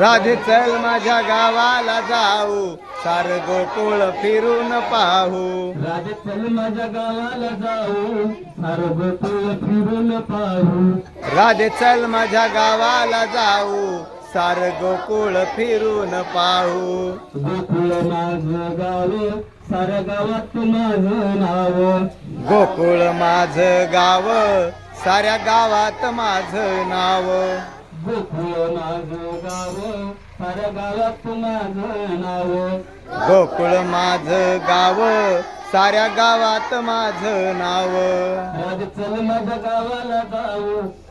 राधे चल माझ्या गावाला जाऊ. सार गोकुळ फिरून पाहू. राजे चल माझ्या गावाला जाऊ. सारं गोकुळ फिरून पाहू. राधे चल माझ्या गावाला जाऊ. सार गोकुळ फिरून पाहू. गोकुळ माझं गाव साऱ्या गावात माझं नाव. गोकुळ माझ गाव साऱ्या गावात माझं नाव. गोकुळ माझं गाव साऱ्या गावात माझं नाव. गोकुळ माझ गाव साऱ्या गावात माझं नाव. चल माझ्या गावाला जाऊ.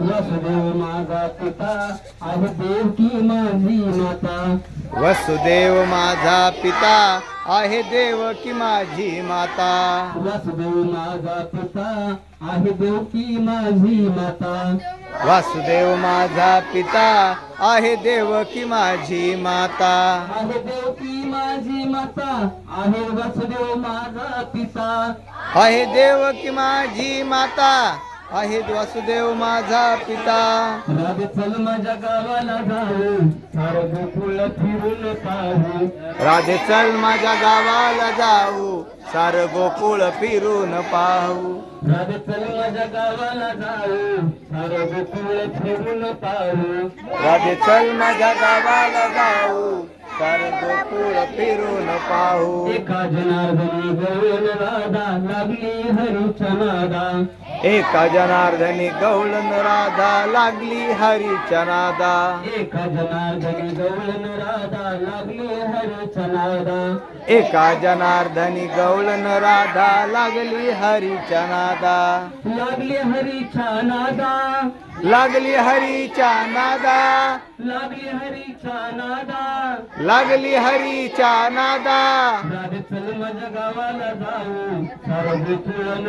वसुदेव माझा पिता आहे देवकी माझी माता. वसुदेव माझा पिता आहे देव की माझी माता. वसुदेव माझा पिता आहे देवकी माझी माता. वासुदेव माझा पिता आहे देव की माझी माता. आहे देवकी माझी माता आहे वसुदेव माझा पिता. आहे देव की माझी माता. आहे वासुदेव माझा पिता. चल माझ्या गावाला जाऊ. सारं गोकुळ फिरून पाहू. राधे चल माझ्या गावाला जाऊ. सार गोकुळ फिरून पाहू. राधे चल माझ्या गावाला जाऊ. सारं गोकुळ फिरून पाहू. राधे चल माझ्या गावाला जाऊ. सार गोकुळ फिरून पाहू. एका जनार्दनी गवळण राधा लागली हरीच्या नादा एका जनार्दनी गवळण राधा लागली हरीच्या नादा एका जनार्दनी गवळण राधा लागली हरीच्या नादा एका जनार्दनी गवळण राधा लागली हरीच्या नादा लागली हरीच्या नादा लागली हरीच्या नादा. लागली हरीच्या नादा. लागली हरीच्या नादा. राधे चल माझ्या गावाला जाऊ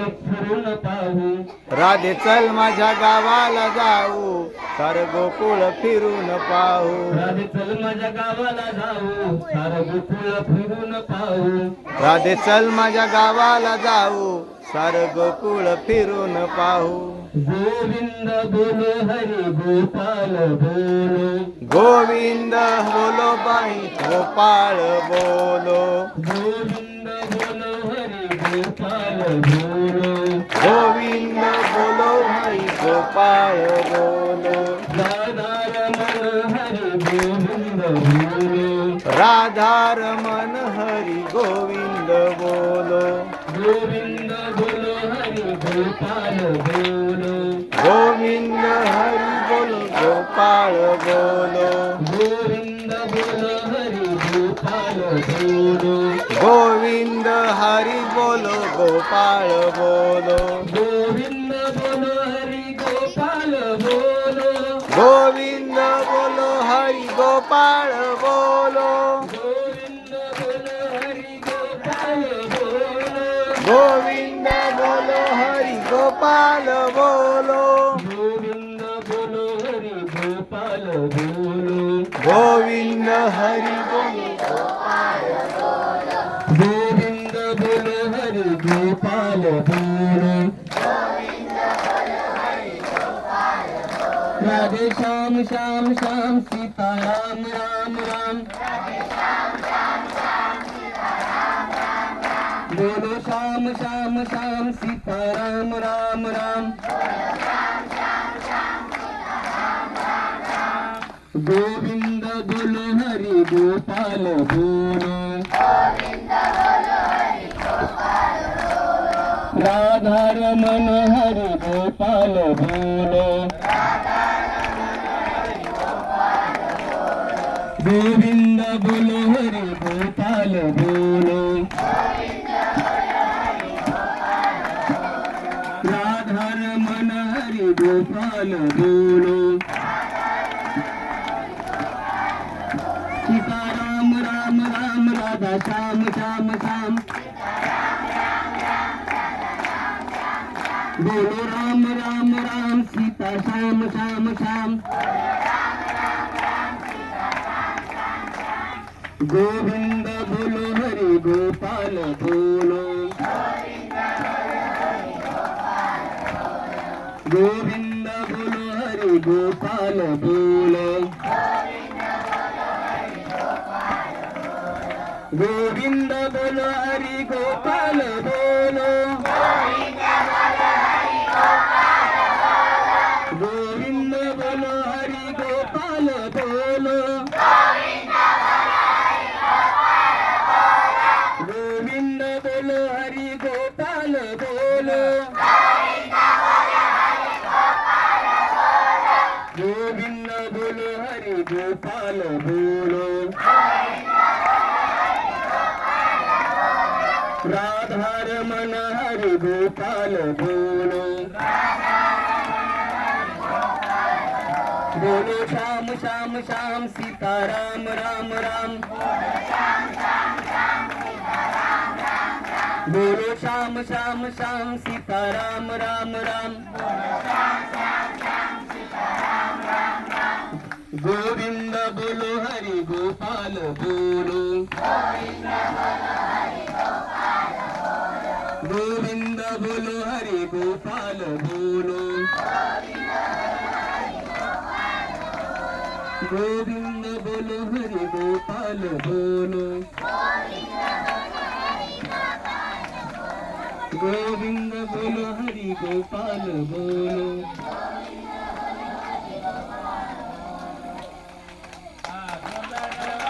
फिरून पाहू. राधे चल माझ्या गावाला जाऊ. सार गोकुळ फिरून पाहू. राधे चल माझ्या गावाला जाऊ. सारं गोकुळ फिरून पाहू. राधे चल माझ्या गावाला जाऊ. सार गोकुळ फिरून पाहू. गोविंद बोलो हरी गोपाल बोलो. गोविंद बोलो बाई गोपाळ बोलो. गोविंद बोलो हरी गोपाल बोलो. गोविंद बोलो भाई गोपाळ बोलो. राधा रमण हरी गोविंद बोलो. राधारमण हरी गोविंद गोविंद बोलो हरी गोपाल बोलो गोविंद हरी बोलो गोपाळ बोलो गोविंद बोलो हरी गोपाल बोलो गोविंद बोलो हरी गोपाळ बोलो गोविंद बोलो हरी गोपाल बोलो। गोविंद बोलो हरी गोपाळ बोलो। गोविंद हरी बोलो। गोविंद बोलो हरी गोपाळ बोलो। राधे श्याम श्याम श्याम सीताराम राम राम। बोलो श्याम श्याम श्याम सीताराम राम राम। गोविंद बोलो हरि गोपाल बोलो। राधा रमन हरि गोपाल बोलो। गोविंद बोलो गोपाल बोलो सीता राम राम राम राधा श्याम श्याम श्याम बोलो राम राम राम सीता श्याम श्याम श्याम गोविंद बोलो हरि गोपाल बोलो गोविंद बोलो हरि गोपाल बोलो गोविंद बोलो हरि गोविंद बोलो हरि गोपाल बोलो। राधा रमन हरि गोपाल बोलो। बोलो श्याम श्याम श्याम सीता राम राम। राम बोलो श्याम श्याम श्याम सीता राम राम राम। गोविंद बोलो हरि गोपाल बोलो गोविंद बोलो हरि गोपाल बोलो गोविंद बोलो हरि गोपाल बोलो गोविंद बोलो हरि गोपाल बोलो